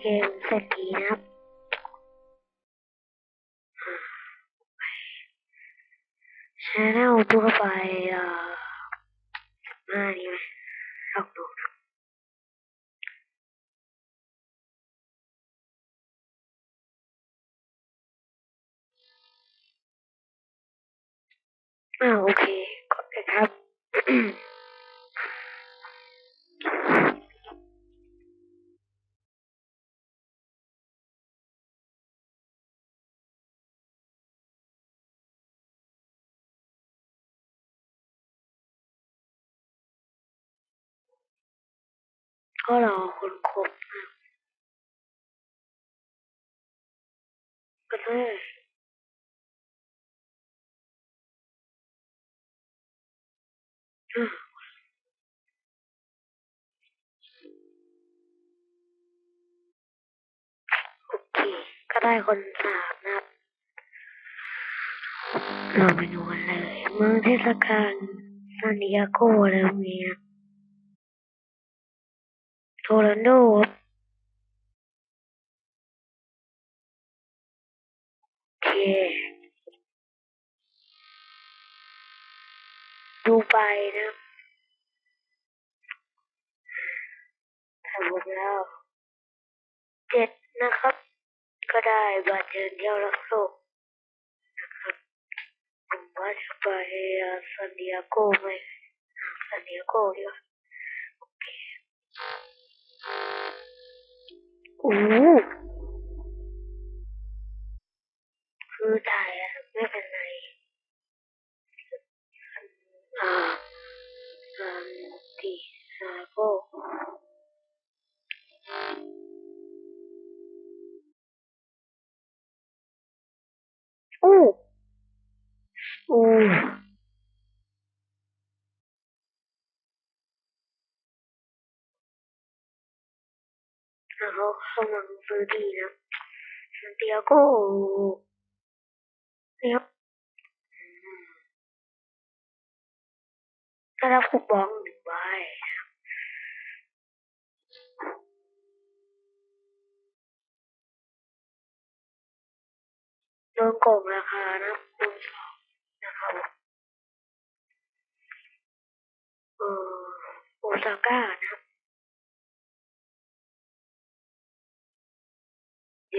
เกมเศรษฐีนะครับชแนลตัวไปเอ่อหน้านี้ไหมลองดูนะอ่าโอเคกดเลยครับ ก็รอคนครบนะก็ได้อะโอเค ก็ได้คนสามนับเราไปดูกันเลย เมืองเทศกาลซานดิเอโกอะไรพวกนี้ โทรันโดครับโอเคดูไปนะครับทำหมดแล้วเจ็ดนะครับ ก็ได้บัตรเดินเที่ยวรักโลกนะครับผมว่าจะไปซานดิเอโกไหมอ่าซานดิเอโกดีกว่าโอเค โแล้วเขากำลังซื้อดีนะซานดิเอโกเนี่ยครับอืมถ้าเราคูปองหนึ่งใบโดนโกงราคานะคูณสองนะครับเออโอซาก้านะ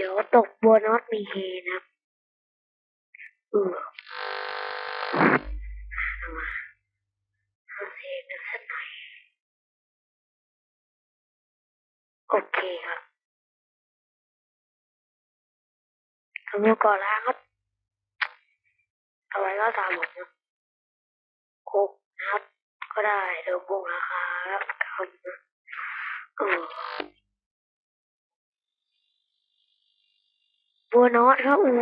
ดี๋ยวตกบัวนอตมีเฮนะครับเออเอามาเอาเฮกันสักหน่อย โอเคครับสำรวจก่อนล้างครับเอาไว้ก็ตามผมนะคุกนะครับ ก็ได้เดี๋ยวโกงราคาแล้วกันนะเออ บัวนอตครับโอ้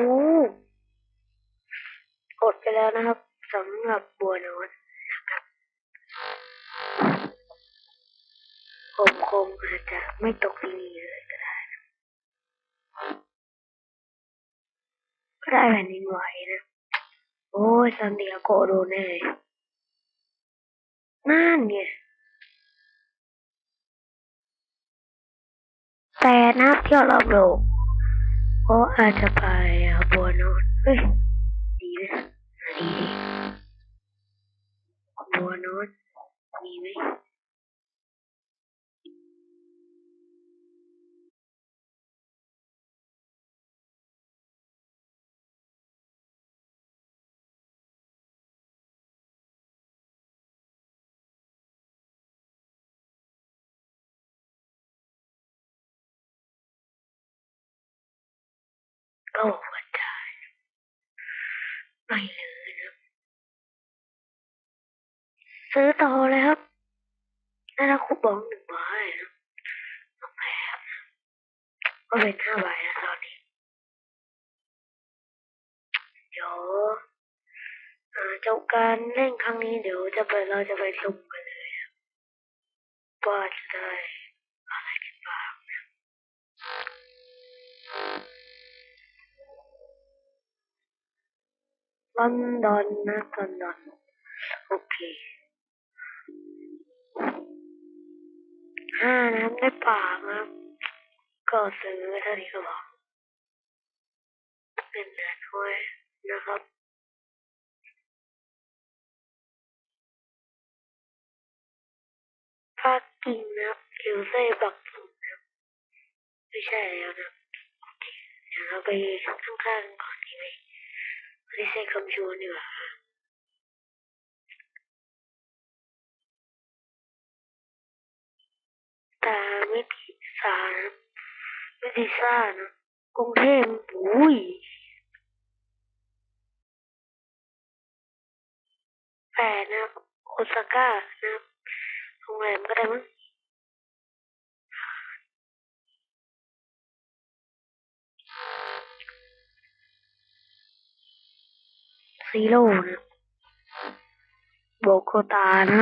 กดไปแล้วนะครับสำหรับบัวนอตนะครับผมคงอาจจะไม่ตกที่นี่เลยก็ได้ ก็ได้แผ่นดินไหวนะ โอ้ยซันดิเอโกโดนแน่นั่นไงแต่นับเที่ยวรอบโลก ก็อาจจะไปบัวนอนเฮ้ยดีไหมดีดีบัวนอนมีไหม ก็ควรได้ไม่เลยนะซื้อต่อเลยครับน่าจะคูปองหนึ่งใบนะต้องแพงก็เป็นห้าใบแล้วตอนนี้เดี๋ยวเจ้าการเล่นครั้งนี้เดี๋ยวจะไปเราจะไปสุ่มกันเลยนะว่าจะได้ ลอนดอนนะลอนดอนโอเคห้านะครับได้ป่าครับก็ซื้อเท่านี้ก็พอเป็นเดือนด้วยนะครับภาคกิ่งนะครับหรือไส้บักสุ่มนะไม่ใช่แล้วนะเดี๋ยวเราไปข้างๆก่อน ไม่ใช้คำชวนดีกว่าตาไม่ติดสานะไม่ติดซ่านะกรุงเทพอุ้ยแปดนะโอซาก้านะโรงแรมก็ได้มั้ง ซีโร่นะโบโกตานะ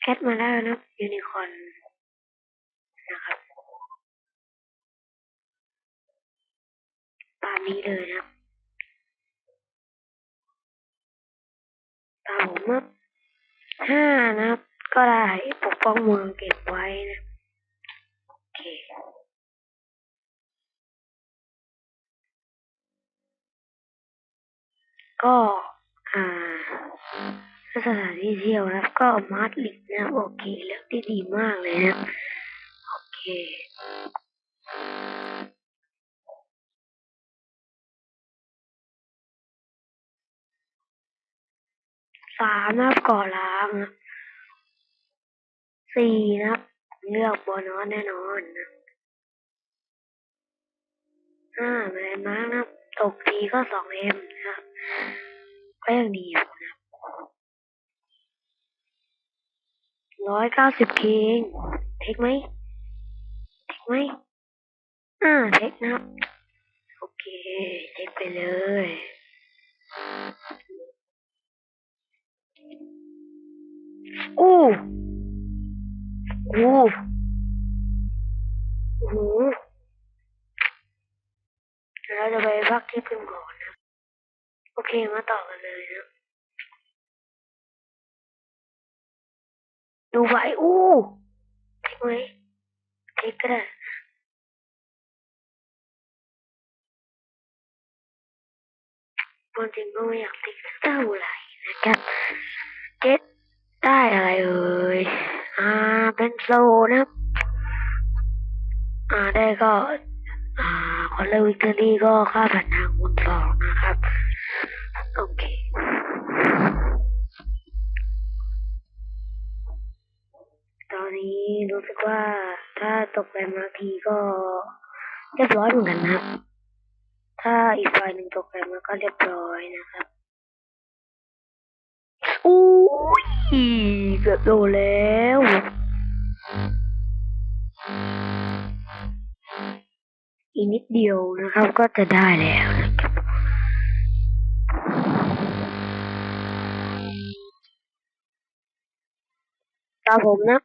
แอดมาได้นะยูนิคอนนะครับตามนี้เลยนะตามผมนะห้านะครับ ก็ได้ปกป้องเมืองเก็บไว้นะโอเคก็อ่าสถานที่เที่ยวนะก็มาดริดนะโอเคเลือกที่ดีมากเลยนะโอเคสามนะก่อล้างนะ สี่นะครับ เลือกบอนอนแน่นอนนะห้าแมนมาร์กนะครับตกทีก็สองเอ็มนะครับก็ยังดีอยู่นะร้อยเก้าสิบเคงเทคไหมเทคไหมอ่าเทคนะครับ โอเค เทคไปเลยอู้ โอ้โหเราจะไปพักที่พึ่งก่อนนะ โอเค มาต่อกันเลยนะ ดูไว้อู้เทคไหมเทคก็ได้ความจริงก็ไม่อยากเทคสักเท่าไหร่นะครับเจ็ด ได้อะไรเอ่ย อ่า เป็นโซนะอ่า ได้ก็ อ่าคอนเลวิกเตอรี่ก็ค่าผ่านทางคูณสองนะครับ โอเคตอนนี้รู้สึกว่าถ้าตกแรงมาทีก็เรียบร้อยเหมือนกันนะครับ ถ้าอีกฝ่ายหนึ่งตกแรงมาก็เรียบร้อยนะครับ อุ้ยเกือบโดนแล้วอีกนิดเดียวนะครับก็จะได้แล้วนะครับตาผมนะ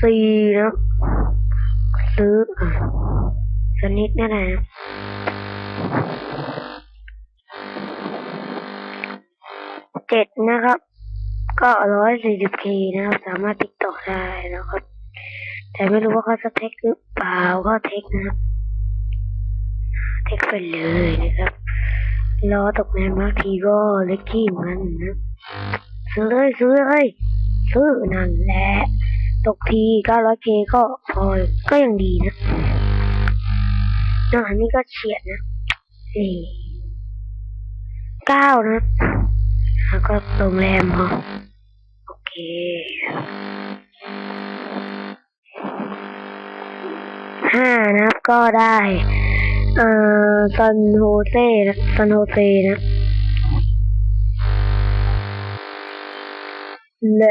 สี่นะซื้อสนิดนั่นแหละ เจ็ดนะครับ ก็ร้อยสี่สิบเคนะครับ สามารถติดต่อได้นะครับ แต่ไม่รู้ว่าเขาจะเทคหรือเปล่าก็เทคนะครับ เทคไปเลยนะครับ รอตกแนนบางทีก็เล็กขี้เหมือนกันนะซื้อเลยซื้อเลยซื้อนั่นแหละตกทีเก้าร้อยเคก็พอก็ยังดีนะนะอันนี้ก็เฉียดนะสี่เก้านะ แล้วก็โรงแรมพอโอเคห้านะครับก็ได้เอ่อซันโฮเซนะซันโฮเซนะเล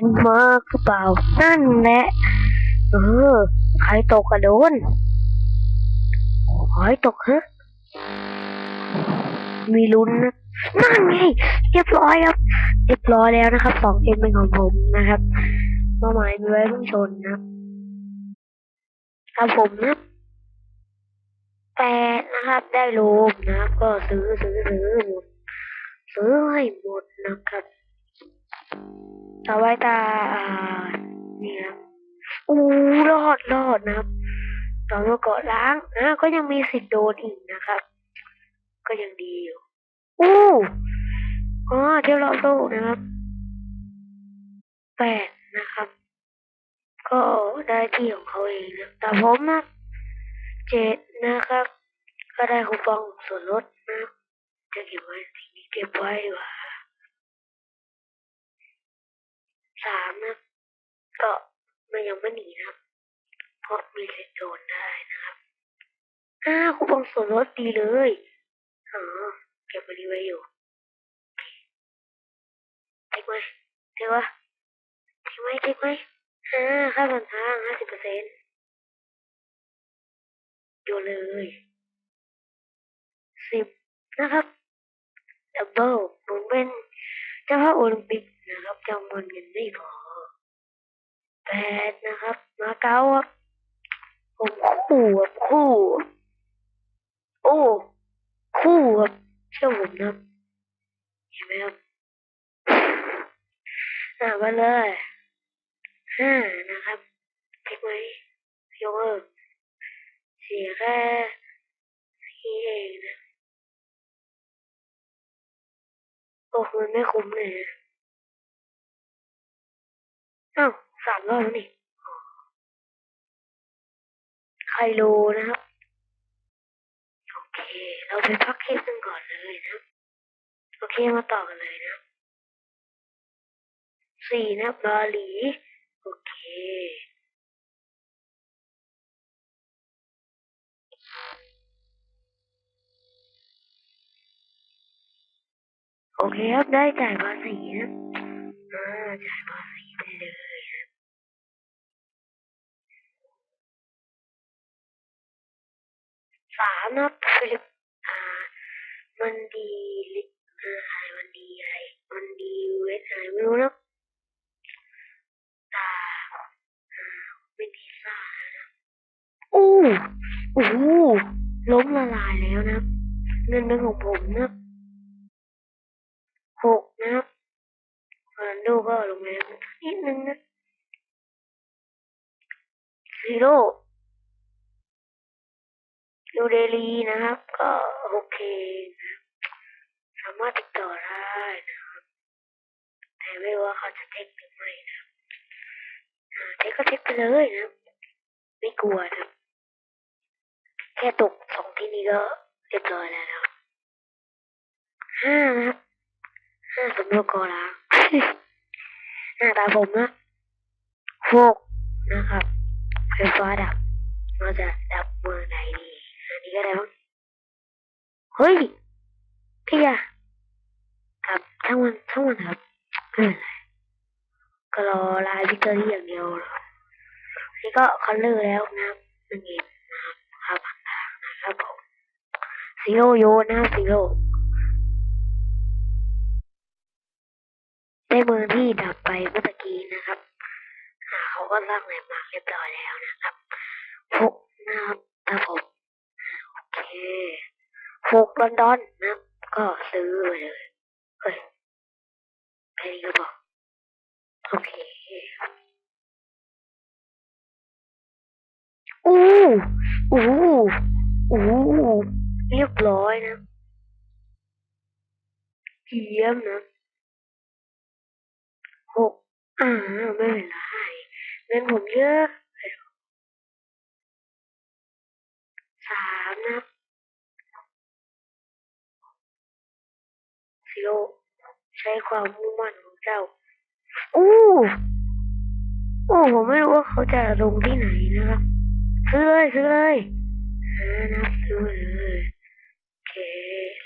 นมากหรือเปล่า นั่นแหละ เออ ใครตกกระโดนขอให้ตกฮะ มีลุ้นนะ นั่นไงเรียบร้อยครับเรียบร้อยแล้วนะครับสองเกมเป็นของผมนะครับเป้าหมายมีไว้เพิ่งชนนะครับครับผมนะแปดนะครับ ได้โลมนะครับ ก็ซื้อซื้อซื้อหมดซื้อให้หมดนะครับต่อไปตาอ่าเนี่ยครับอู้รอดรอดนะครับต่อมาเกาะล้างนะก็ยังมีสิทธิ์โดนอีกนะครับ ก็ยังดีอยู่ อู้อ๋อเที่ยวรอบโลกนะครับแปดนะครับ ก็ได้ที่ของเขาเองนะแต่ผมนะเจ็ดนะครับ ก็ได้คูปองส่วนลดนะจะเก็บไว้สิ่งนี้เก็บไว้ดีกว่าสามนะก็มันยังไม่หนีนะเพราะมีสิทธิ์โดนได้นะครับอ้าคูปองส่วนลดดีเลยอ๋อ เก็บมันนี้ไว้อยู่เทคไหมเทควะเทคไหมเทคไหมอ่าค่าผ่านทางห้าสิบเปอร์เซ็นต์โยนเลยสิบนะครับดับเบิลผมเป็นเจ้าภาพโอลิมปิกนะครับจำนวนเงินไม่พอแปดนะครับ มาเก้าครับผมคู่ครับคู่ โอ้ คู่ครับ เชื่อผมนะเห็นไหมครับอ่ามาเลยห้านะครับเทคไหมยกเลิกเสียแค่ที่เองนะโอ้มันไม่คุ้มเลยนะอ้าวสามรอบแล้วนี่ไคโลนะครับ เค เราไปพักคลิปกันก่อนเลยนะ โอเคมาต่อกันเลยนะสี่นะบาหลี โอเคโอเคครับ ได้จ่ายภาษีนะอ่าจ่าย สามนะฟิลิปอ่ามันดีลิเอ่ออะไรมันดีอะไรมันดีเวทอะไรไม่รู้นะตาอ่าไม่ดีซ่านะอู้โอ้โหล้มละลายแล้วนะเงินเป็นของผมนะหกนะครับฟอนโดก็ลงมานิดนึงนะซีโร่ นิวเดลีนะครับ ก็โอเคนะสามารถติดต่อได้นะครับแต่ไม่ว่าเขาจะเทคหรือไม่นะเทคก็เทคไปเลยนะไม่กลัวนะแค่ตกสองที่นี้ก็เรียบร้อยแล้วนะห้านะห้าสมรกอล้าหน้าตาผมนะหกนะครับไฟฟ้าดับเราจะดับเมืองไหนดี อันนี้ก็ได้มั้งเฮ้ยพี่อะครับทั้งวันทั้งวันครับเป็นไรก็รอลายวิกตอรี่อย่างเดียวนี่ก็คัลเลอร์แล้วนะครับนึ่งเอ็มนะครับห้าพันทานะครับผมซีโร่โยนะครับซีโร่ได้เมืองที่ดับไปเมื่อกี้นะครับเขาก็สร้างแหลนด์มาเรียบร้อยแล้วนะครับหกนะครับถ้าผม เคหกลอนดอนนะก็ซื้อไปเลยเฮ้ยแค่นี้ก็บอกโอเคอู้อู้อู้เรียบร้อยนะเยี่ยมนะหกอ่าไม่เป็นไรเงินผมเยอะ สามนะซิโใช้ความมุ่งมั่นของเจ้า อู้โอ้ผมไม่รู้ว่าเขาจะลงที่ไหนนะครับ ซื้อเลย ซื้อเลยอ่านะครับซื้อเลยโอเค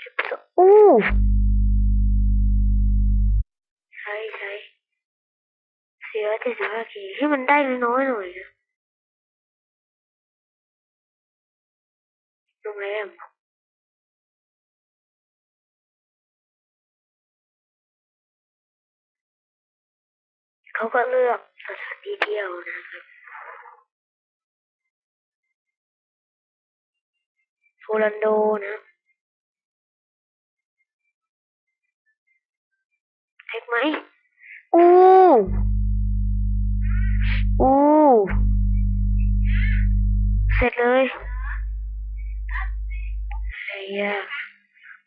สิบสองอู้ใช้ใช้เสียเจ็ดสิบห้าเคให้มันได้น้อยหน่อยนะ รงแรมเขาก็เลือกสถานที่เที่ยวนะครับโอรันโดนะเล็กไหมอู้อู้เสร็จเลย อ้ยา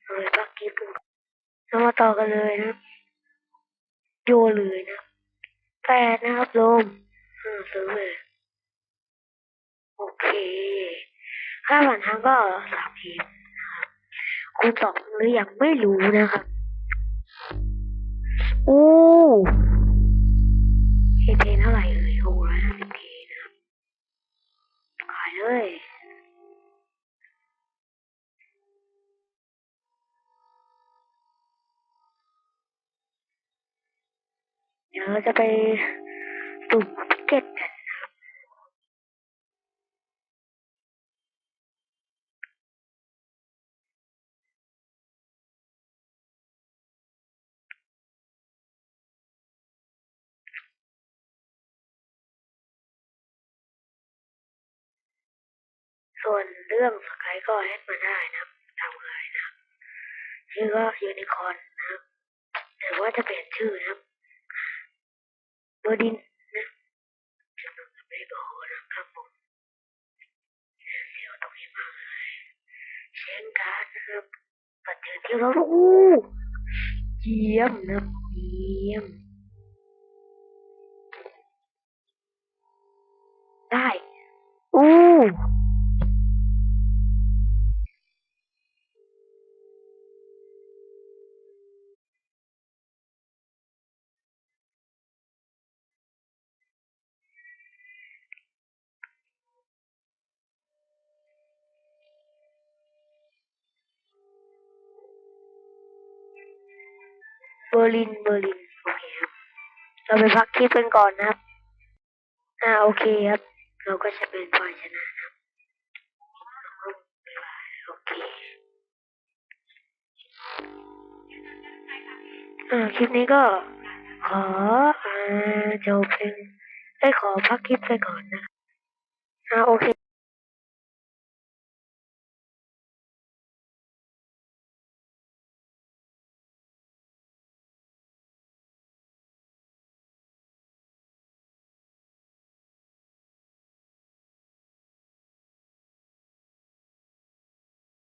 เลยปักกิ๊บเรามาต่อกันเลยนะ โยเลยนะแปดนะครับลมอ่าซื้อเลยโอเคค่าผ่านทางก็สามทีนะครับคูณสองหรือยังไม่รู้นะครับโอ้เอเทนเท่าไหร่เอ่ยหกร้อยห้าสิบเคนะครับขายเลย ยวเราจะไปสุ่มพิกเก็ตส่วนเรื่องสกายก็เล่นมาได้นะทำอะไรนะชื่อก็ยูนิคอนนะครับแต่ว่าจะเปลี่ยนชื่อนะ บเบอร์ดินนะจะต้องไม่บอกนะครับผมเดี๋ยวตรงนี้มากเลยเช่นกันนะครับปัจจุบันที่เราอู้เยี่ยมนะครับเยี่ยม ได้อู้ อร์ลิน เบอร์ลิน โอเคครับ เราไปพักคลิปกันก่อนนะครับ อ่า โอเคครับ เราก็จะเป็นฝ่ายชนะครับโอเค อ่า คลิปนี้ก็ ขอ อ่าจบเป็นได้ขอพักคลิปไปก่อนนะ อ่า โอเค